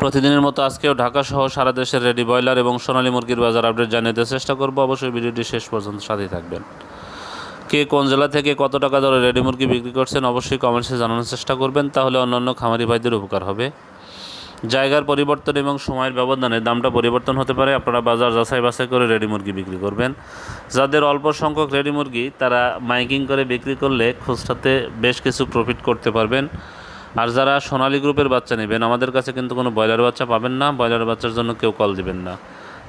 প্রতিদিনের মতো আজকেও ঢাকা সহ সারা দেশের রেডি ব্রয়লার এবং সোনালী মুরগির বাজার আপডেট জানিয়ে দেওয়ার চেষ্টা করব। অবশ্যই ভিডিওটি শেষ পর্যন্ত সাথেই থাকবেন। কে কোন জেলা থেকে কত টাকা দরে রেডি মুরগি বিক্রি করছেন অবশ্যই কমেন্টসে জানানোর চেষ্টা করবেন। তাহলে অন্যান্য খামারি ভাইদের উপকার হবে। জায়গার পরিবর্তন এবং সময়ের ব্যবধানে দামটা পরিবর্তন হতে পারে। আপনারা বাজার যাচাই বাছাই করে রেডি মুরগি বিক্রি করবেন। যাদের অল্প সংখ্যক রেডি মুরগি, তারা মাইকিং করে বিক্রি করলে খুচরাতে বেশ কিছু প্রফিট করতে পারবেন। আর যারা সোনালী গ্রুপের বাচ্চা নেবেন, আমাদের কাছে কিন্তু কোনো ব্রয়লার বাচ্চা পাবেন না, ব্রয়লার বাচ্চার জন্য কেউ কল দিবেন না।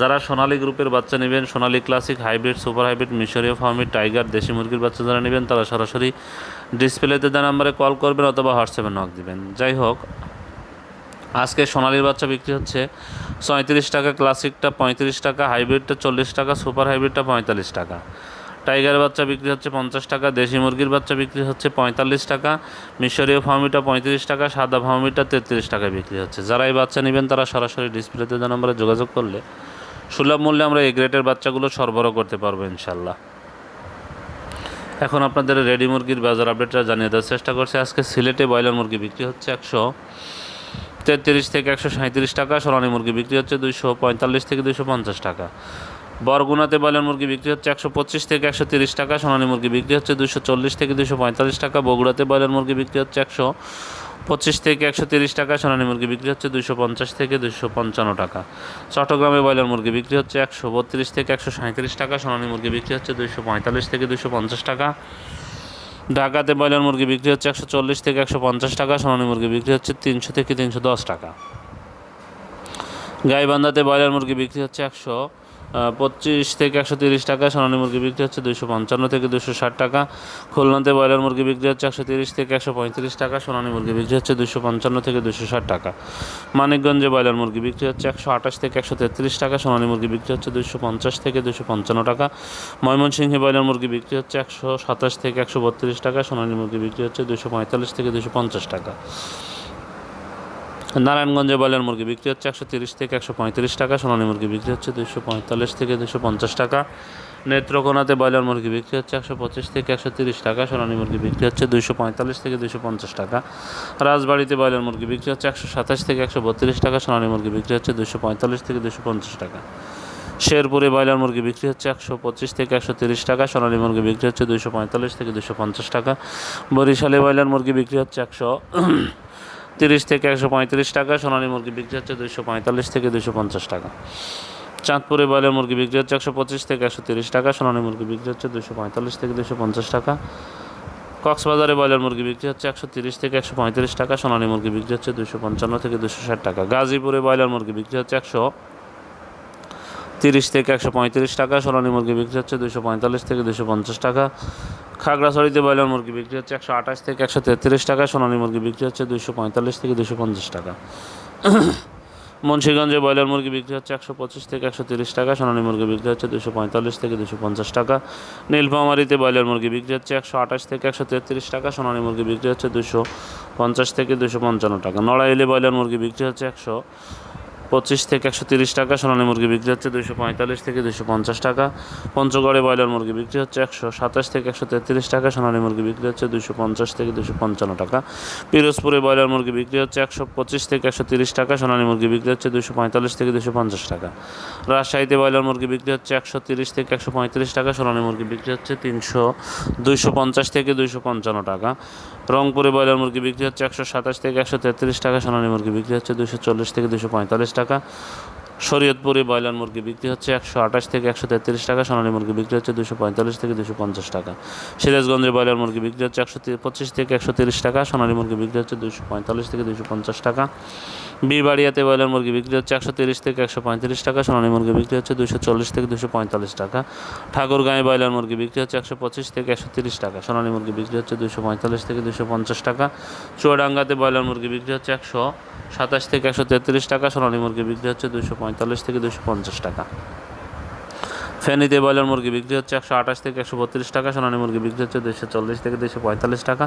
যারা সোনালী গ্রুপের বাচ্চা নেবেন, Sonali classic, hybrid, super hybrid, মিশরীয় ফার্মিড টাইগার, দেশি মুরগির বাচ্চা যারা নেবেন, তারা সরাসরি ডিসপ্লেতে দেওয়া নাম্বারে কল করবেন অথবা হোয়াটসঅ্যাপে নক দিবেন। যাই হোক, আজকে সোনালির বাচ্চা বিক্রি হচ্ছে পঁয়ত্রিশ টাকা, ক্লাসিকটা পঁয়ত্রিশ টাকা, হাইব্রিডটা চল্লিশ টাকা, সুপার হাইব্রিডটা পঁয়তাল্লিশ টাকা। টাইগার বাচ্চা বিক্রি হচ্ছে পঞ্চাশ টাকা, দেশি মুরগির বাচ্চা বিক্রি হচ্ছে পঁয়তাল্লিশ টাকা, মিশরীয় ফার্মিটা পঁয়ত্রিশ টাকা, সাদা ফার্মিটা তেত্রিশ টাকায় বিক্রি হচ্ছে। যারা এই বাচ্চা নেবেন তারা সরাসরি ডিসপ্লেতে দেওয়া নম্বরে যোগাযোগ করলে সুলভ মূল্যে আমরা এই গ্রেটের বাচ্চাগুলো সরবরাহ করতে পারব ইনশাল্লাহ এখন আপনাদের রেডি মুরগির বাজার আপডেটটা জানিয়ে দেওয়ার চেষ্টা করছি। আজকে সিলেটে ব্রয়লার মুরগি বিক্রি হচ্ছে একশো তেত্রিশ থেকে একশো সাঁত্রিশ টাকা, সোনালী মুরগি বিক্রি হচ্ছে দুইশো পঁয়তাল্লিশ থেকে দুইশো পঞ্চাশ টাকা। বরগুনাতে ব্রয়লার মুরগি বিক্রি হচ্ছে একশো পঁচিশ থেকে একশো তিরিশ টাকা, সোনালী মুরগি বিক্রি হচ্ছে দুশো চল্লিশ থেকে দুশো পঁয়তাল্লিশ টাকা, বগুড়াতে ব্রয়লার মুরগি বিক্রি হচ্ছে একশো পঁচিশ থেকে একশো তিরিশ টাকা, সোনালী মুরগি বিক্রি হচ্ছে দুশো পঞ্চাশ থেকে দুশো পঞ্চান্ন টাকা। চট্টগ্রামে ব্রয়লার মুরগি বিক্রি হচ্ছে একশো বত্রিশ থেকে একশো সাঁত্রিশ টাকা, সোনালী মুরগি বিক্রি হচ্ছে দুশো পঁয়তাল্লিশ থেকে দুশো পঞ্চাশ টাকা। ঢাকাতে ব্রয়লার মুরগি বিক্রি হচ্ছে একশো চল্লিশ থেকে একশো পঞ্চাশ টাকা, সোনালী মুরগি বিক্রি হচ্ছে তিনশো থেকে তিনশো দশ টাকা। গাইবান্ধাতে ব্রয়লার মুরগি বিক্রি হচ্ছে একশো পঁচিশ থেকে একশো তিরিশ টাকা, সোনালী মুরগি বিক্রি হচ্ছে দুশো পঞ্চান্ন থেকে দুশো ষাট টাকা, খুলনাতে ব্রয়লার মুরগি বিক্রি হচ্ছে একশো তিরিশ থেকে একশো পঁয়ত্রিশ টাকা, সোনালী মুরগি বিক্রি হচ্ছে দুশো পঞ্চান্ন থেকে দুশো ষাট টাকা। মানিকগঞ্জে ব্রয়লার মুরগি বিক্রি হচ্ছে একশো আঠাশ থেকে একশো তেত্রিশ টাকা, সোনালী মুরগি বিক্রি হচ্ছে দুশো পঞ্চাশ থেকে দুশো পঞ্চান্ন টাকা। ময়মনসিংহে ব্রয়লার মুরগি বিক্রি হচ্ছে একশো সাতাশ থেকে একশো বত্রিশ টাকা, সোনালী মুরগি বিক্রি হচ্ছে দুশো পঁয়তাল্লিশ থেকে দুশো পঞ্চাশ টাকা। নারায়ণগঞ্জে ব্রয়লার মুরগি বিক্রি হচ্ছে একশো তিরিশ থেকে একশো পঁয়ত্রিশ টাকা, সোনালী মুরগি বিক্রি হচ্ছে দুশো পঁয়তাল্লিশ থেকে দুশো পঞ্চাশ টাকা। নেত্রকোনাতে ব্রয়লার মুরগি বিক্রি হচ্ছে একশো পঁচিশ থেকে একশো তিরিশ টাকা, সোনালী মুরগি বিক্রি হচ্ছে দুশো পঁয়তাল্লিশ থেকে দুশো পঞ্চাশ টাকা। রাজবাড়িতে ব্রয়লার মুরগি বিক্রি হচ্ছে একশো সাতাশ থেকে একশো বত্রিশ টাকা, সোনালী মুরগি বিক্রি হচ্ছে দুশো পঁয়তাল্লিশ থেকে দুশো পঞ্চাশ টাকা। শেরপুরে ব্রয়লার মুরগি বিক্রি হচ্ছে একশো পঁচিশ থেকে একশো তিরিশ টাকা, সোনালী মুরগি বিক্রি হচ্ছে দুশো পঁয়তাল্লিশ থেকে দুশো পঞ্চাশ টাকা। বরিশালে ব্রয়লার মুরগি বিক্রি হচ্ছে একশো তিরিশ থেকে একশো পঁয়ত্রিশ টাকা, সোনালী মুরগি বিক্রি হচ্ছে দুশো পঁয়তাল্লিশ থেকে দুশো পঞ্চাশ টাকা। চাঁদপুরে ব্রয়লার মুরগি বিক্রি হচ্ছে একশো পঁচিশ থেকে একশো তিরিশ টাকা, সোনালী মুরগি বিক্রি হচ্ছে দুশো পঁয়তাল্লিশ থেকে দুশো পঞ্চাশ টাকা। কক্সবাজারে ব্রয়লার মুরগি বিক্রি হচ্ছে একশো তিরিশ থেকে একশো পঁয়ত্রিশ টাকা, সোনালী মুরগি বিক্রি হচ্ছে দুশো পঞ্চান্ন থেকে দুশো ষাট টাকা। গাজীপুরে ব্রয়লার মুরগি বিক্রি হচ্ছে একশো তিরিশ থেকে একশো পঁয়ত্রিশ টাকা, সোনালী মুরগি বিক্রি হচ্ছে দুশো পঁয়তাল্লিশ থেকে দুশো পঞ্চাশ টাকা। খাগড়াছড়িতে ব্রয়লার মুরগি বিক্রি হচ্ছে একশো আঠাশ থেকে একশো তেত্রিশ টাকা, সোনালী মুরগি বিক্রি হচ্ছে দুশো পঁয়তাল্লিশ থেকে দুশো পঞ্চাশ টাকা। মুন্সীগঞ্জে ব্রয়লার মুরগি বিক্রি হচ্ছে একশো পঁচিশ থেকে একশো তিরিশ টাকা, সোনালী মুরগি বিক্রি হচ্ছে দুশো পঁয়তাল্লিশ থেকে দুশো পঞ্চাশ টাকা। নীলফামারিতে ব্রয়লার মুরগি বিক্রি হচ্ছে একশো আঠাশ থেকে একশো তেত্রিশ টাকা, সোনালী মুরগি বিক্রি হচ্ছে দুশো পঞ্চাশ থেকে দুশো পঞ্চান্ন টাকা। নড়াইলে ব্রয়লার মুরগি বিক্রি হচ্ছে একশো পঁচিশ থেকে একশো তিরিশ টাকা, সোনালী মুরগি বিক্রি হচ্ছে দুশো পঁয়তাল্লিশ থেকে দুশো পঞ্চাশ টাকা। পঞ্চগড়ে ব্রয়লার মুরগি বিক্রি হচ্ছে একশো সাতাশ থেকে একশো তেত্রিশ টাকা, সোনালী মুরগি বিক্রি হচ্ছে দুশো পঞ্চাশ থেকে দুশো পঞ্চান্ন টাকা। পিরোজপুরে ব্রয়লার মুরগি বিক্রি হচ্ছে একশো পঁচিশ থেকে একশো তিরিশ টাকা, সোনালী মুরগি বিক্রি হচ্ছে দুশো পঁয়তাল্লিশ থেকে দুশো পঞ্চাশ টাকা। রাজশাহীতে ব্রয়লার মুরগি বিক্রি হচ্ছে একশো তিরিশ থেকে একশো পঁয়ত্রিশ টাকা, সোনালী মুরগি বিক্রি হচ্ছে তিনশো দুইশো পঞ্চাশ থেকে দুইশো পঞ্চান্ন টাকা। রংপুরে ব্রয়লার মুরগি বিক্রি হচ্ছে একশো সাতাশ থেকে একশো তেত্রিশ টাকা, সোনালী মুরগি বিক্রি হচ্ছে দুশো চল্লিশ থেকে দুশো পঁয়তাল্লিশ টাকা শরীয়তপুরে ব্রয়লার মুরগি বিক্রি হচ্ছে একশো আঠাশ থেকে একশো তেত্রিশ টাকা সোনালী মুরগি বিক্রি হচ্ছে দুশো পঁয়তাল্লিশ থেকে দুশো পঞ্চাশ টাকা সিরাজগঞ্জে ব্রয়লার মুরগি বিক্রি হচ্ছে একশো পঁচিশ থেকে একশো তিরিশ টাকা সোনালী মুরগি বিক্রি হচ্ছে দুশো পঁয়তাল্লিশ থেকে দুশো পঞ্চাশ টাকা বিবাড়িয়াতে ব্রয়লার মুরগি বিক্রি হচ্ছে একশো তিরিশ থেকে একশো পঁয়ত্রিশ টাকা সোনালী মুরগি বিক্রি হচ্ছে দুশো চল্লিশ থেকে দুশো পঁয়তাল্লিশ টাকা ঠাকুরগাঁয়ে ব্রয়লার মুরগি বিক্রি হচ্ছে একশো পঁচিশ থেকে একশো তিরিশ টাকা সোনালী মুরগি বিক্রি হচ্ছে দুশো পঁয়তাল্লিশ থেকে দুশো পঞ্চাশ টাকা চুয়াডাঙ্গাতে ব্রয়লার মুরগি বিক্রি হচ্ছে একশো সাতাশ থেকে একশো তেত্রিশ টাকা সোনালী মুরগি বিক্রি হচ্ছে দুশো পঁয়তাল্লিশ থেকে দুশো পঞ্চাশ টাকা। ফেনীতে ব্রয়লার মুরগি বিক্রি হচ্ছে একশো আঠাশ থেকে একশো বত্রিশ টাকা, সোনালী মুরগি বিক্রি হচ্ছে দুশো চল্লিশ থেকে দুশো পঁয়তাল্লিশ টাকা,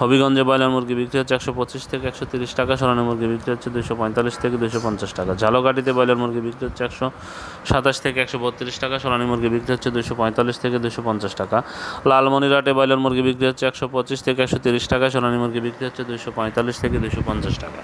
হবিগঞ্জে ব্রয়লার মুরগি বিক্রি হচ্ছে একশো পঁচিশ থেকে একশো তিরিশ টাকা, সোনালী মুরগি বিক্রি হচ্ছে দুশো পঁয়তাল্লিশ থেকে দুশো পঞ্চাশ টাকা। ঝালকাঠিতে ব্রয়লার মুরগি বিক্রি হচ্ছে একশো সাতাশ থেকে একশো বত্রিশ টাকা, সোনালী মুরগি বিক্রি হচ্ছে দুশো পঁয়তাল্লিশ থেকে দুশো পঞ্চাশ টাকা। লালমনিরহাটে ব্রয়লার মুরগি বিক্রি হচ্ছে একশো পঁচিশ থেকে একশো তিরিশ টাকা, সোনালী মুরগি বিক্রি হচ্ছে দুশো পঁয়তাল্লিশ থেকে দুশো পঞ্চাশ টাকা।